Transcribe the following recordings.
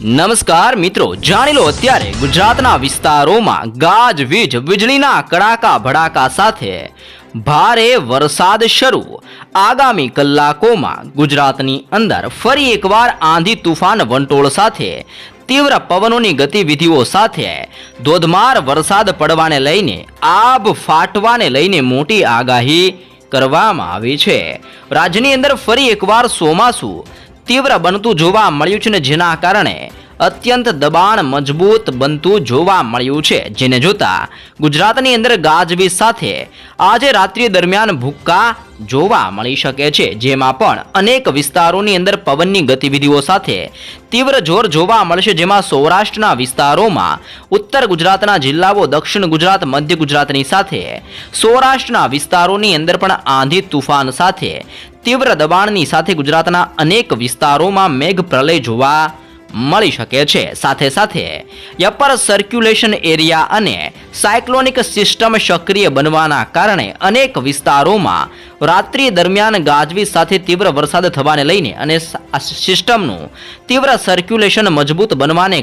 નમસ્કાર મિત્રો, જાણી લો અત્યારે ગુજરાતના વિસ્તારોમાં ગાજવીજ વીજળીના કડાકા, ભડાકા સાથે ભારે વરસાદ શરૂ. આગામી કલાકોમાં ગુજરાતની અંદર ફરી એકવાર આંધી તુફાન વંટોળ સાથે તીવ્ર પવનોની ગતિવિધિઓ સાથે ધોધમાર વરસાદ પડવાને લઈને આબ ફાટવાને લઈને મોટી આગાહી કરવામાં આવી છે. રાજ્યની અંદર ફરી એકવાર ચોમાસું તીવ્ર બનતું જોવા મળ્યું છે ને જેના કારણે અત્યંત દબાણ મજબૂત બનતું જોવા મળ્યું છે, જેને જોતા ગુજરાતની અંદર ગાજવીજ સાથે આજે રાત્રિ દરમિયાન ભૂક્કા જોવા મળી શકે છે, જેમાં પણ અનેક વિસ્તારોની અંદર પવનની ગતિવિધિઓ સાથે તીવ્ર જોર જોવા મળશે, જેમાં સૌરાષ્ટ્રના વિસ્તારોમાં ઉત્તર ગુજરાતના જિલ્લાઓ, દક્ષિણ ગુજરાત, મધ્ય ગુજરાતની સાથે સૌરાષ્ટ્રના વિસ્તારોની અંદર પણ આંધી તુફાન સાથે તીવ્ર દબાણની સાથે ગુજરાતના અનેક વિસ્તારોમાં મેઘ પ્રલય જોવા મળી શકે છે. સાથે સાથે અપર સર્ક્યુલેશન એરિયા અને સાયક્લોનિક સિસ્ટમ સક્રિય બનવાના કારણે અનેક વિસ્તારોમાં રાત્રિ દરમિયાન ગાજવીજ સાથે તીવ્ર વરસાદ થવાને લઈને અને સિસ્ટમનું તીવ્ર સર્ક્યુલેશન મજબૂત બનવાને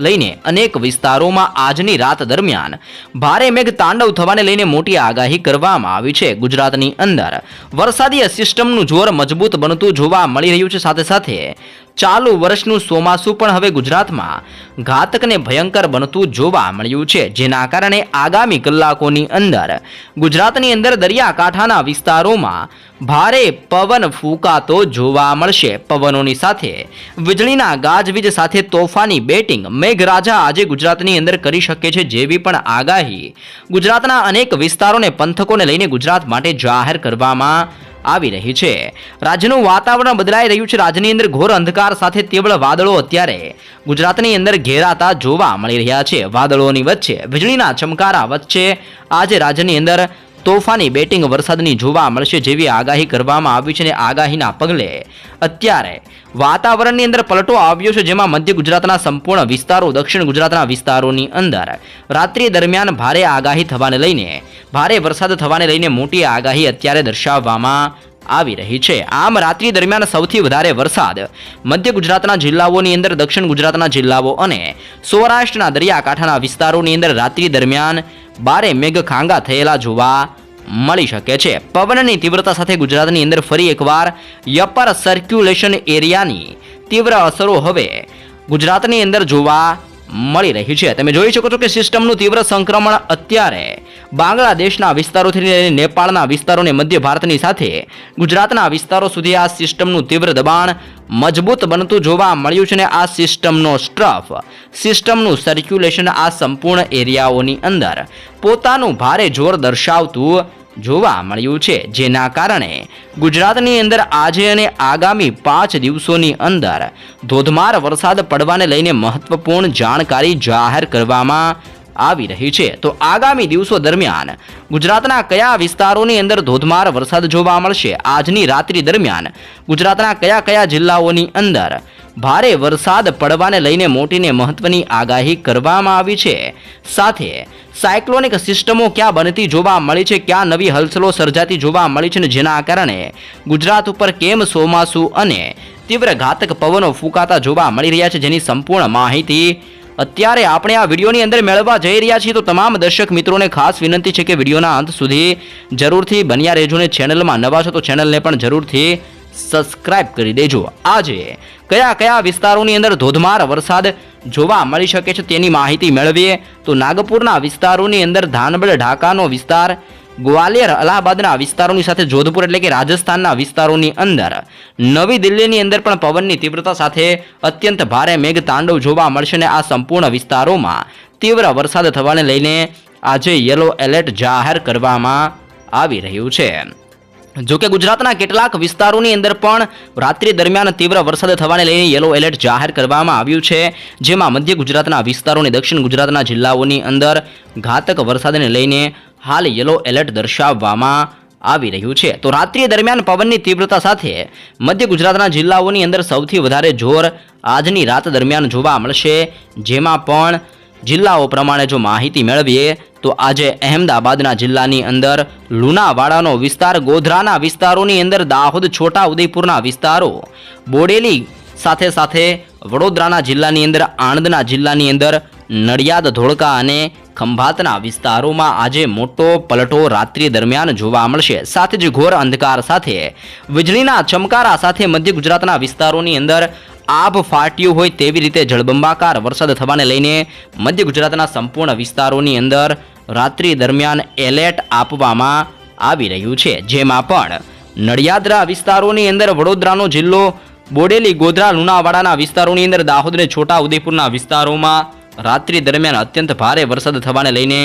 લઈને અનેક વિસ્તારોમાં આજની રાત દરમિયાન ભારે મેઘ તાંડવ થવાને લઈને મોટી આગાહી કરવામાં આવી છે. ગુજરાતની અંદર વરસાદી સિસ્ટમનું જોર મજબૂત બનતું જોવા મળી રહ્યું છે. સાથે સાથે ચાલુ વર્ષનું ચોમાસું પણ હવે ગુજરાતમાં ઘાતક ને ભયંકર બનતું જોવા મળ્યું છે, જેના કારણે આગામી કલાકોની અંદર ગુજરાતની અંદર દરિયાકાંઠાના વિસ્તારોમાં ભારે પવન ફૂંકાતો જોવા મળશે. પવનોની સાથે વીજળીના ગાજવીજ સાથે તોફાની બેટિંગ મેઘરાજા આજે ગુજરાતની અંદર કરી શકે છે જેવી પણ આગાહી. ગુજરાતના અનેક વિસ્તારોને પંથકોને લઈને ગુજરાત માટે જાહેર કરવામાં આવી રહી છે. રાજ્યનું વાતાવરણ બદલાઈ રહ્યું છે. રાજ્યની અંદર ઘોર અંધકાર સાથે તીવ્ર વાદળો અત્યારે ગુજરાતની અંદર ઘેરાતા જોવા મળી રહ્યા છે. વાદળોની વચ્ચે વીજળીના ચમકારા વચ્ચે આજે રાજ્યની અંદર તોફાની બેટિંગ વરસાદની જોવા મળશે જેવી આગાહી કરવામાં આવી છે અને આગાહીના પગલે અત્યારે વાતાવરણની અંદર પલટો આવ્યો છે, જેમાં મધ્ય ગુજરાતના સંપૂર્ણ વિસ્તારો, દક્ષિણ ગુજરાતના વિસ્તારોની અંદર રાત્રિ દરમિયાન ભારે આગાહી થવાને લઈને, ભારે વરસાદ થવાને લઈને મોટી આગાહી અત્યારે દર્શાવવામાં આવી રહી છે. આમ રાત્રિ દરમિયાન સૌથી વધારે વરસાદ મધ્ય ગુજરાતના જિલ્લાઓની અંદર, દક્ષિણ ગુજરાતના જિલ્લાઓ અને સૌરાષ્ટ્રના દરિયાકાંઠાના વિસ્તારોની અંદર રાત્રિ દરમિયાન બારે મેઘખાંગા થયેલા જોવા મળી શકે છે. પવનની તીવ્રતા સાથે ગુજરાતની અંદર ફરી એકવાર યપર સર્ક્યુલેશન એરિયાની તીવ્ર અસરો હવે ગુજરાતની અંદર જોવા મળી રહી છે. તમે જોઈ શકો છો કે સિસ્ટમનું તીવ્ર સંક્રમણ અત્યારે બાંગ્લાદેશના વિસ્તારોથી લઈને નેપાળના વિસ્તારોને મધ્ય ભારતની સાથે ગુજરાતના વિસ્તારો સુધી આ સિસ્ટમનું તીવ્ર દબાણ મજબૂત બનતું જોવા મળ્યું છે અને આ સિસ્ટમનો સ્ટ્રફ, સિસ્ટમનું સર્ક્યુલેશન આ સંપૂર્ણ એરિયાઓની અંદર પોતાનું ભારે જોર દર્શાવતું જોવા મળ્યું છે. જેના કારણે ગુજરાતની અંદર આજે અને આગામી પાંચ દિવસોની અંદર ધોધમાર વરસાદ પડવાને લઈને મહત્વપૂર્ણ જાણકારી જાહેર કરવામાં આવી રહી છે. તો આગામી દિવસો દરમિયાન ગુજરાતના કયા વિસ્તારોની અંદર ધોધમાર વરસાદ જોવા મળશે? આજની રાત્રિ દરમિયાન ગુજરાતના કયા કયા જિલ્લાઓની અંદર ભારે વરસાદ પડવાને લઈને મોટીને મહત્વની આગાહી કરવામાં આવી છે? સાથે સાયક્લોનિક સિસ્ટમો ક્યાં બનતી જોવા મળી છે? ક્યાં નવી હલચલો સર્જાતી જોવા મળી છે? જેના કારણે ગુજરાત ઉપર કેમ ચોમાસું અને તીવ્ર ઘાતક પવનો ફૂંકાતા જોવા મળી રહ્યા છે? જેની સંપૂર્ણ માહિતી અત્યારે આપણે આ વિડીયોની અંદર મેળવવા જઈ રહ્યા છીએ તો તમામ દર્શક મિત્રોને ખાસ વિનંતી છે કે વિડીયોના અંત સુધી જરૂરથી બન્યા રહેજો ને ચેનલમાં નવા છો તો ચેનલને પણ જરૂરથી સબસ્ક્રાઇબ કરી દેજો. આજે કયા કયા વિસ્તારોની અંદર ધોધમાર વરસાદ જોવા મળી શકે છે તેની માહિતી મેળવીએ તો નાગપુરના વિસ્તારોની અંદર ધાનબડ ઢાકાનો વિસ્તાર ગ્વાલિયર, અલ્હાબાદના વિસ્તારોની સાથે જોધપુર એટલે કે રાજસ્થાનના વિસ્તારોની અંદર. નવી દિલ્હીની અંદર પણ પવનની તીવ્રતા સાથે અત્યંત ભારે મેઘ તાંડવ જોવા મળશે અને આ સંપૂર્ણ વિસ્તારોમાં. તીવ્ર વરસાદ થવાને લઈને આજે યલો એલર્ટ જાહેર કરવામાં આવી રહ્યું છે. જોકે ગુજરાતના કેટલાક વિસ્તારોની અંદર પણ રાત્રિ દરમિયાન તીવ્ર વરસાદ થવાને લઈને યલો એલર્ટ જાહેર કરવામાં આવ્યું છે, જેમાં મધ્ય ગુજરાતના વિસ્તારો અને દક્ષિણ ગુજરાતના જિલ્લાઓની અંદર ઘાતક વરસાદને લઈને હાલ યલો એલર્ટ દર્શાવવામાં આવી રહ્યું છે. તો રાત્રિ દરમિયાન પવનની તીવ્રતા સાથે મધ્ય ગુજરાતના જિલ્લાઓની અંદર સૌથી વધારે જોર આજની રાત દરમિયાન જોવા મળશે. જેમાં પણ જિલ્લાઓ પ્રમાણે જો માહિતી મેળવીએ તો આજે અહેમદાબાદના જિલ્લાની અંદર લુણાવાડાનો વિસ્તાર, ગોધરાના વિસ્તારોની અંદર દાહોદ છોટા ઉદયપુરના વિસ્તારો, બોડેલી સાથે સાથે વડોદરાના જિલ્લાની અંદર, આણંદના જિલ્લાની અંદર નડિયાદ, ધોળકા અને ખંભાતના વિસ્તારોમાં આજે મોટો પલટો રાત્રિ દરમિયાન જોવા મળશે. સાથે જ ઘોર અંધકાર સાથે વીજળીના ચમકારા સાથે મધ્ય ગુજરાતના વિસ્તારોની અંદર આભ ફાટ્યું હોય તેવી રીતે જળબંબાકાર વરસાદ થવાને લઈને મધ્ય ગુજરાતના સંપૂર્ણ વિસ્તારોની અંદર રાત્રિ દરમિયાન એલર્ટ આપવામાં આવી રહ્યું છે. જેમાં પણ નડિયાદરા વિસ્તારોની અંદર વડોદરાનો જિલ્લો, બોડેલી, ગોધરા, લુણાવાડાના વિસ્તારોની અંદર દાહોદ અને છોટા ઉદેપુરના વિસ્તારોમાં રાત્રિ દરમિયાન અત્યંત ભારે વરસાદ થવાને લઈને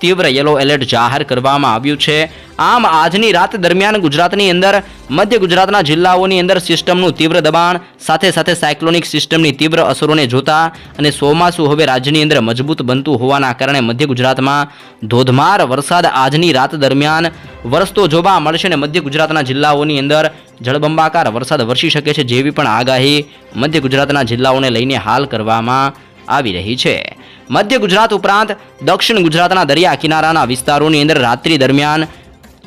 તીવ્ર યલો એલર્ટ જાહેર કરવામાં આવ્યું છે. આમ આજની રાત દરમિયાન ગુજરાતની અંદર, મધ્ય ગુજરાતના જિલ્લાઓની અંદર સિસ્ટમનું તીવ્ર દબાણ, સાથે સાથે સાયક્લોનિક સિસ્ટમની તીવ્ર અસરોને જોતા અને ચોમાસું હવે રાજ્યની અંદર મજબૂત બનતું હોવાના કારણે મધ્ય ગુજરાતમાં ધોધમાર વરસાદ આજની રાત દરમિયાન વરસતો જોવા મળશે અને મધ્ય ગુજરાતના જિલ્લાઓની અંદર જળબંબાકાર વરસાદ વરસી શકે છે જેવી પણ આગાહી મધ્ય ગુજરાતના જિલ્લાઓને લઈને હાલ કરવામાં આવી રહી છે. મધ્ય ગુજરાત ઉપરાંત દક્ષિણ ગુજરાતના દરિયા કિનારાના વિસ્તારોની અંદર રાત્રિ દરમિયાન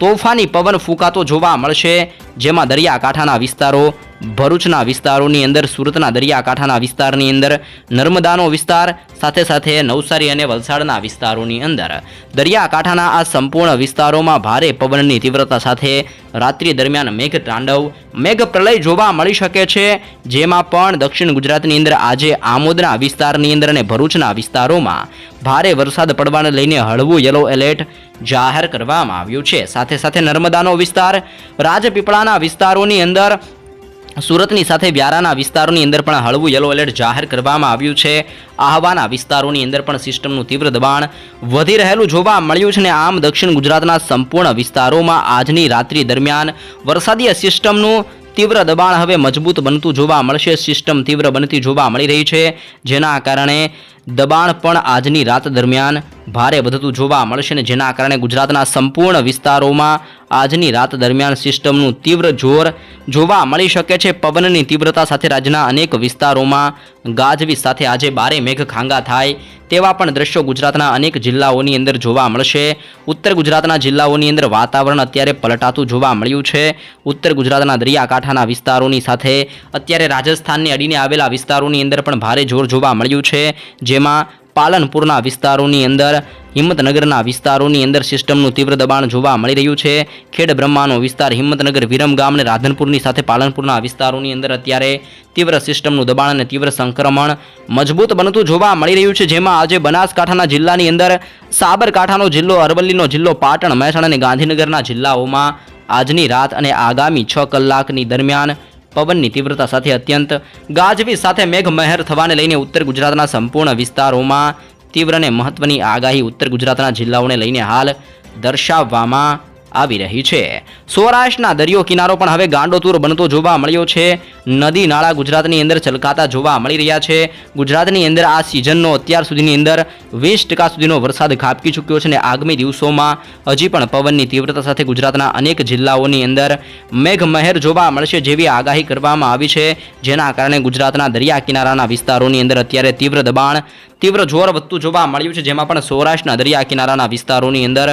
તોફાની પવન ફૂંકાતો જોવા મળશે, જેમાં દરિયાકાંઠાના વિસ્તારો, ભરૂચના વિસ્તારોની અંદર, સુરતના દરિયાકાંઠાના વિસ્તારની અંદર, નર્મદાનો વિસ્તાર, સાથે સાથે નવસારી અને વલસાડના વિસ્તારોની અંદર. દરિયાકાંઠાના આ સંપૂર્ણ વિસ્તારોમાં ભારે પવનની તીવ્રતા સાથે રાત્રિ દરમિયાન મેઘ તાંડવ મેઘ પ્રલય જોવા મળી શકે છે, જેમાં પણ દક્ષિણ ગુજરાતની અંદર આજે આમોદના વિસ્તારની અંદર અને ભરૂચના વિસ્તારોમાં ભારે વરસાદ પડવાને લઈને હળવું યલો એલર્ટ જાહેર કરવામાં આવ્યું છે. સાથે સાથે નર્મદાનો વિસ્તાર, રાજપીપળાના વિસ્તારોની અંદર, સુરતની સાથે વ્યારાના વિસ્તારોની અંદર પણ હળવું યલો એલર્ટ જાહેર કરવામાં આવ્યું છે. આહવાના વિસ્તારોની અંદર પણ સિસ્ટમનું તીવ્ર દબાણ વધી રહેલું જોવા મળ્યું છે અને આમ દક્ષિણ ગુજરાતના સંપૂર્ણ વિસ્તારોમાં આજની રાત્રિ દરમિયાન વરસાદીય સિસ્ટમનું તીવ્ર દબાણ હવે મજબૂત બનતું જોવા મળશે. સિસ્ટમ તીવ્ર બનતી જોવા મળી રહી છે. જેના કારણે દબાણ પણ આજની રાત દરમિયાન ભારે વધતું જોવા મળશે ને જેના કારણે ગુજરાતના સંપૂર્ણ વિસ્તારોમાં આજની રાત દરમિયાન સિસ્ટમનું તીવ્ર જોર જોવા મળી શકે છે. પવનની તીવ્રતા સાથે રાજ્યના અનેક વિસ્તારોમાં ગાજવીજ સાથે આજે બારે મેઘ ખાંગા થાય તેવા પણ દ્રશ્યો ગુજરાતના અનેક જિલ્લાઓની અંદર જોવા મળશે. ઉત્તર ગુજરાતના જિલ્લાઓની અંદર વાતાવરણ અત્યારે પલટાતું જોવા મળ્યું છે. ઉત્તર ગુજરાતના દરિયાકાંઠાના વિસ્તારોની સાથે અત્યારે રાજસ્થાનને અડીને આવેલા વિસ્તારોની અંદર પણ ભારે જોર જોવા મળ્યું છે. જેમાં પાલનપુરના વિસ્તારોની અંદર, હિંમતનગરના વિસ્તારોની અંદર સિસ્ટમનું તીવ્ર દબાણ જોવા મળી રહ્યું છે. ખેડ બ્રહ્માનો વિસ્તાર હિંમતનગર વિરમગામ અને રાધનપુરની સાથે પાલનપુરના વિસ્તારોની અંદર અત્યારે તીવ્ર સિસ્ટમનું દબાણ અને તીવ્ર સંક્રમણ મજબૂત બનતું જોવા મળી રહ્યું છે. જેમાં આજે બનાસકાંઠાના જિલ્લાની અંદર સાબરકાંઠાનો જિલ્લો, અરવલ્લીનો જિલ્લો, પાટણ, મહેસાણા અને ગાંધીનગરના જિલ્લાઓમાં આજની રાત અને આગામી છ કલાકની દરમિયાન પવનની તીવ્રતા સાથે અત્યંત ગાજવીજ સાથે મેઘમહેર થવાને લઈને ઉત્તર ગુજરાતના સંપૂર્ણ વિસ્તારોમાં તીવ્ર અને મહત્વની આગાહી ઉત્તર ગુજરાતના જિલ્લાઓને લઈને હાલ દર્શાવવામાં આવી રહી છે. સૌરાષ્ટ્રના દરિયો કિનારો પણ હવે ગાંડોતુર બનતો જોવા મળ્યો છે. નદી નાળા ગુજરાતની અંદર છલકાતા જોવા મળી રહ્યા છે. ગુજરાતની અંદર આ સિઝનનો અત્યાર સુધીની અંદર વીસ ટકા સુધીનો વરસાદ ખાબકી ચૂક્યો છે અને આગામી દિવસોમાં હજી પણ પવનની તીવ્રતા સાથે ગુજરાતના અનેક જિલ્લાઓની અંદર મેઘમહેર જોવા મળશે જેવી આગાહી કરવામાં આવી છે. જેના કારણે ગુજરાતના દરિયા કિનારાના વિસ્તારોની અંદર અત્યારે તીવ્ર દબાણ તીવ્ર જોર વધતું જોવા મળ્યું છે, જેમાં પણ સૌરાષ્ટ્રના દરિયા કિનારાના વિસ્તારોની અંદર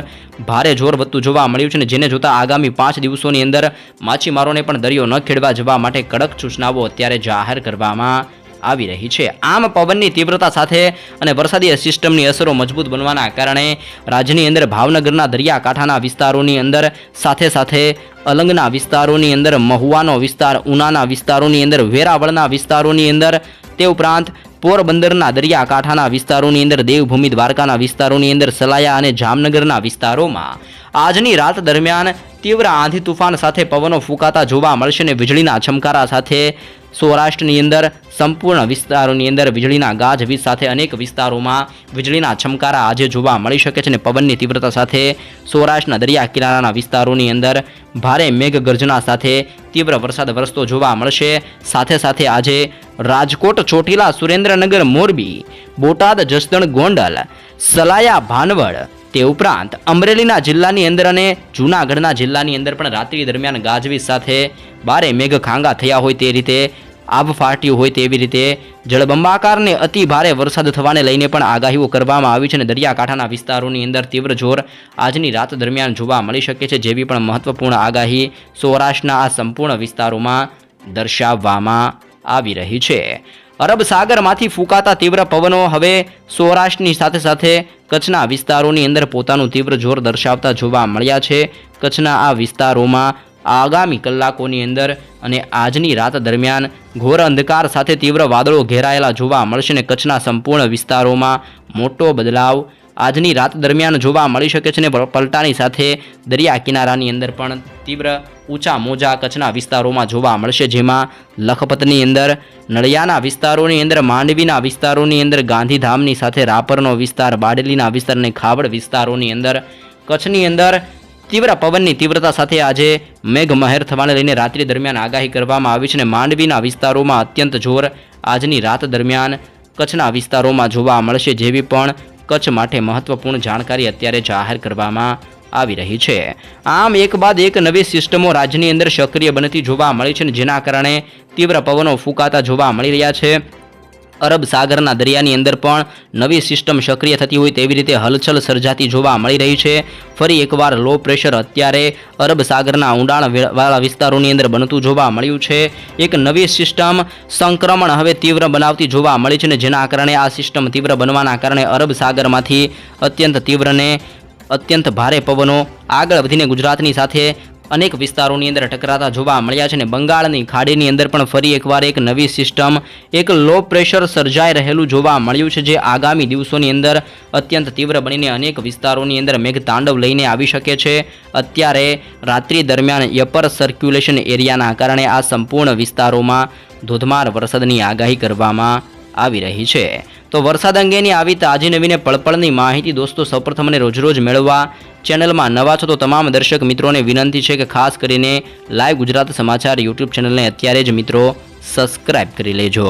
ભારે જોર વધતું જોવા મળ્યું છે અને જેને જોતા આગામી પાંચ દિવસોની અંદર માછીમારોને પણ દરિયો ન ખેડવા જવા માટે કડક સૂચનાઓ અત્યારે જાહેર કરવામાં આવી રહી છે. આમ પવનની તીવ્રતા સાથે અને વરસાદી સિસ્ટમની અસરો મજબૂત બનવાના કારણે રાજ્યની અંદર ભાવનગરના દરિયાકાંઠાના વિસ્તારોની અંદર સાથે સાથે અલંગના વિસ્તારોની અંદર મહુવાનો વિસ્તાર, ઉનાના વિસ્તારોની અંદર વેરાવળના વિસ્તારોની અંદર તે ઉપરાંત પોરબંદરના દરિયાકાંઠાના વિસ્તારોની અંદર, દેવભૂમિ દ્વારકાના વિસ્તારોની અંદર, સલાયા અને જામનગરના વિસ્તારોમાં આજની રાત દરમિયાન તીવ્ર આંધી તુફાન સાથે પવનો ફૂંકાતા જોવા મળશે અને વીજળીના છમકારા સાથે સૌરાષ્ટ્રની અંદર, સંપૂર્ણ વિસ્તારોની અંદર વીજળીના ગાજવીજ સાથે અનેક વિસ્તારોમાં વીજળીના છમકારા આજે જોવા મળી શકે છે અને પવનની તીવ્રતા સાથે સૌરાષ્ટ્રના દરિયા કિનારાના વિસ્તારોની અંદર ભારે મેઘગર્જના સાથે તીવ્ર વરસાદ વરસતો જોવા મળશે. સાથે સાથે આજે રાજકોટ, ચોટીલા, સુરેન્દ્રનગર, મોરબી, બોટાદ, જસદણ, ગોંડલ, સલાયા, ભાનવડ તે ઉપરાંત અમરેલીના જિલ્લાની અંદર અને જૂનાગઢના જિલ્લાની અંદર પણ રાત્રિ દરમિયાન ગાજવીજ સાથે બારે મેઘખાંગા થયા હોય તે રીતે આબ ફાટ્યું હોય તેવી રીતે, જળબંબાકારને અતિ ભારે વરસાદ થવાને લઈને પણ આગાહીઓ કરવામાં આવી છે અને દરિયાકાંઠાના વિસ્તારોની અંદર તીવ્ર જોર આજની રાત દરમિયાન જોવા મળી શકે છે જેવી પણ મહત્વપૂર્ણ આગાહી સૌરાષ્ટ્રના આ સંપૂર્ણ વિસ્તારોમાં દર્શાવવામાં આવી રહી છે. અરબ સાગરમાંથી ફૂંકાતા તીવ્ર પવનો હવે સૌરાષ્ટ્રની સાથે સાથે કચ્છના વિસ્તારોની અંદર પોતાનું તીવ્ર જોર દર્શાવતા જોવા મળ્યા છે. કચ્છના આ વિસ્તારોમાં આગામી કલાકોની અંદર અને આજની રાત દરમિયાન ઘોર અંધકાર સાથે તીવ્ર વાદળો ઘેરાયેલા જોવા મળશે અને કચ્છના સંપૂર્ણ વિસ્તારોમાં મોટો બદલાવ આજની રાત દરમિયાન જોવા મળી શકે છે ને પલ- પલટાની સાથે દરિયા કિનારાની અંદર પણ તીવ્ર ઊંચા મોજા કચ્છના વિસ્તારોમાં જોવા મળશે, જેમાં લખપતની અંદર, નળિયાના વિસ્તારોની અંદર, માંડવીના વિસ્તારોની અંદર, ગાંધીધામની સાથે રાપરનો વિસ્તાર, બાડલીના વિસ્તાર અને ખાવડ વિસ્તારોની અંદર, કચ્છની અંદર તીવ્ર પવનની તીવ્રતા સાથે આજે મેઘમહેર થવાને લઈને રાત્રિ દરમિયાન આગાહી કરવામાં આવી છે અને માંડવીના વિસ્તારોમાં અત્યંત જોર આજની રાત દરમિયાન કચ્છના વિસ્તારોમાં જોવા મળશે, જેવી પણ કચ્છ માટે મહત્વપૂર્ણ જાણકારી અત્યારે જાહેર કરવામાં આવી રહી છે. આમ, એક બાદ એક નવી સિસ્ટમો રાજ્યની અંદર સક્રિય બનતી જોવા મળી છે જેના કારણે તીવ્ર પવનો ફૂંકાતા જોવા મળી રહ્યા છે. અરબ સાગરના દરિયાની અંદર પણ નવી સિસ્ટમ સક્રિય થતી હોય તેવી રીતે હલચલ સર્જાતી જોવા મળી રહી છે. ફરી એકવાર લો પ્રેશર અત્યારે અરબ સાગરના ઊંડાણ વાળા વિસ્તારોની અંદર બનતું જોવા મળ્યું છે. એક નવી સિસ્ટમ સંક્રમણ હવે તીવ્ર બનાવતી જોવા મળી છે ને જેના કારણે આ સિસ્ટમ તીવ્ર બનવાના કારણે અરબ સાગરમાંથી અત્યંત તીવ્રને, અત્યંત ભારે પવનો આગળ વધીને ગુજરાતની સાથે અનેક વિસ્તારોની અંદર ટકરાતા જોવા મળ્યા છે અને બંગાળની ખાડીની અંદર પણ ફરી એકવાર એક નવી સિસ્ટમ, એક લો પ્રેશર સર્જાઈ રહેલું જોવા મળ્યું છે, જે આગામી દિવસોની અંદર અત્યંત તીવ્ર બનીને અનેક વિસ્તારોની અંદર મેઘતાંડવ લઈને આવી શકે છે. અત્યારે રાત્રિ દરમિયાન યપર સર્ક્યુલેશન એરિયાના કારણે આ સંપૂર્ણ વિસ્તારોમાં ધોધમાર વરસાદની આગાહી કરવામાં આવી રહી છે. તો વરસાદ અંગેની આવી તાજી નવીને પળપળની માહિતી દોસ્તો સૌપ્રથમ અને રોજરોજ મેળવવા ચેનલમાં નવા છો તો તમામ દર્શક મિત્રોને વિનંતી છે કે ખાસ કરીને લાઈવ ગુજરાત સમાચાર યુટ્યુબ ચેનલને અત્યારે જ મિત્રો સબસ્ક્રાઇબ કરી લેજો.